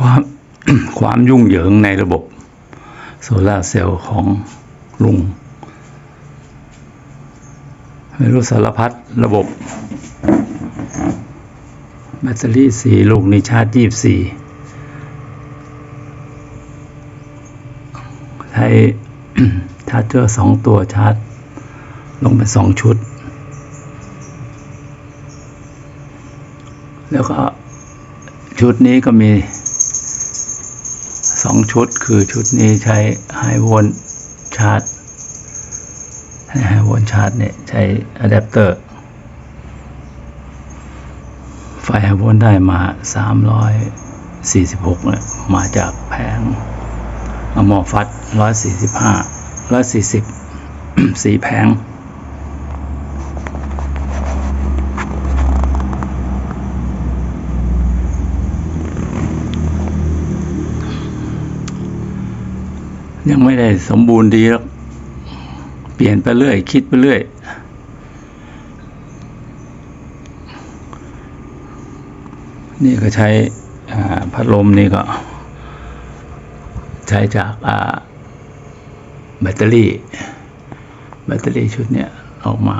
ความความยุ่งเหยิงในระบบโซลาเซลล์ของลุงไม่รู้สารพัดระบบ แบตเตอรี่สี่ลูกนี่ชาร์จยี่สี่ใช้ชาร์จเจอร์สองตัวชาร์จ ลงเป็นสองชุด แล้วก็ชุดนี้ก็มี สองชุดคือชุดนี้ใช้ไฮโวลชาร์จไฮโวลชาร์จเนี่ยใช้อะแดปเตอร์ ไฟไฮโวลได้มา 346เนี่ยมาจากแผงอะมอฟัด 145 140 สี่แผง ยังไม่ได้สมบูรณ์ดีแล้วเปลี่ยนไปเรื่อย คิดไปเรื่อยนี่ก็ใช้พัดลมนี่ก็ ใช้จากแบตเตอรี่ แบตเตอรี่ชุดเนี้ยออกมา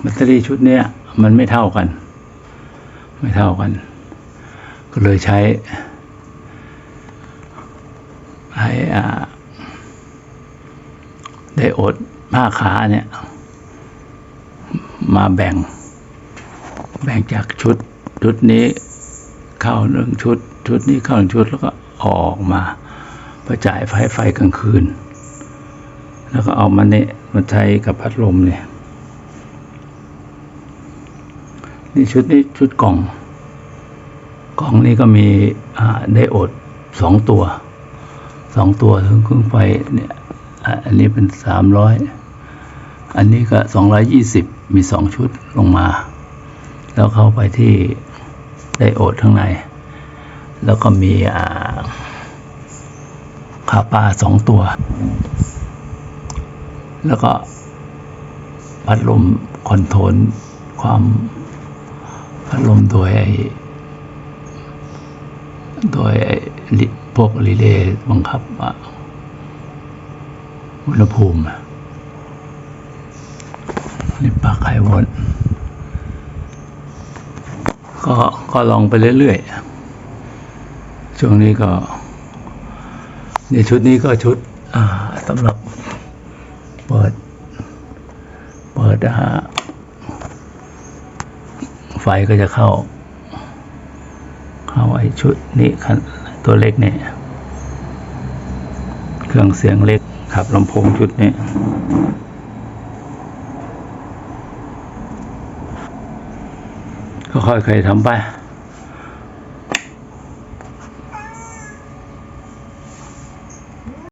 แบตเตอรี่ชุดเนี้ยมันไม่เท่ากัน ไม่เท่ากัน ก็เลยใช้ ให้ไดโอดผ้าขาเนี่ย มาแบ่ง แบ่งจากชุด ชุดนี้เข้าหนึ่งชุด ชุดนี้เข้าหนึ่งชุดแล้วก็ออกมาประจ่ายไฟไฟกลางคืน แล้วก็เอามาเนี่ยมาใช้กับพัดลมเนี่ยนี่ชุดนี้ชุดกล่อง กล่องนี้ก็มีไดโอดสองตัว สองตัวถึงเครื่องไฟเนี่ยอะอันนี้เป็นสามร้อยอันนี้ก็สองร้อยยี่สิบมีสองชุดลงมา แล้วเข้าไปที่ไดโอดข้างใน แล้วก็มีอ่าขาปลาสองตัว แล้วก็พัดลมคอนโทรลความพัดลมโดยโดยลิ พวกรีเลย์บังคับอะอุณหภูมินี่ปากไขวนก็ก็ลองไปเรื่อยๆ ช่วงนี้ก็ในชุดนี้ก็ชุดสำหรับเปิด เปิดนะฮะไฟก็จะเข้า เข้าไอ้ชุดนี้คัน ตัวเล็กเนี่ยเครื่องเสียงเล็กขับลำโพงชุดนี้ก็ค่อยๆทำไป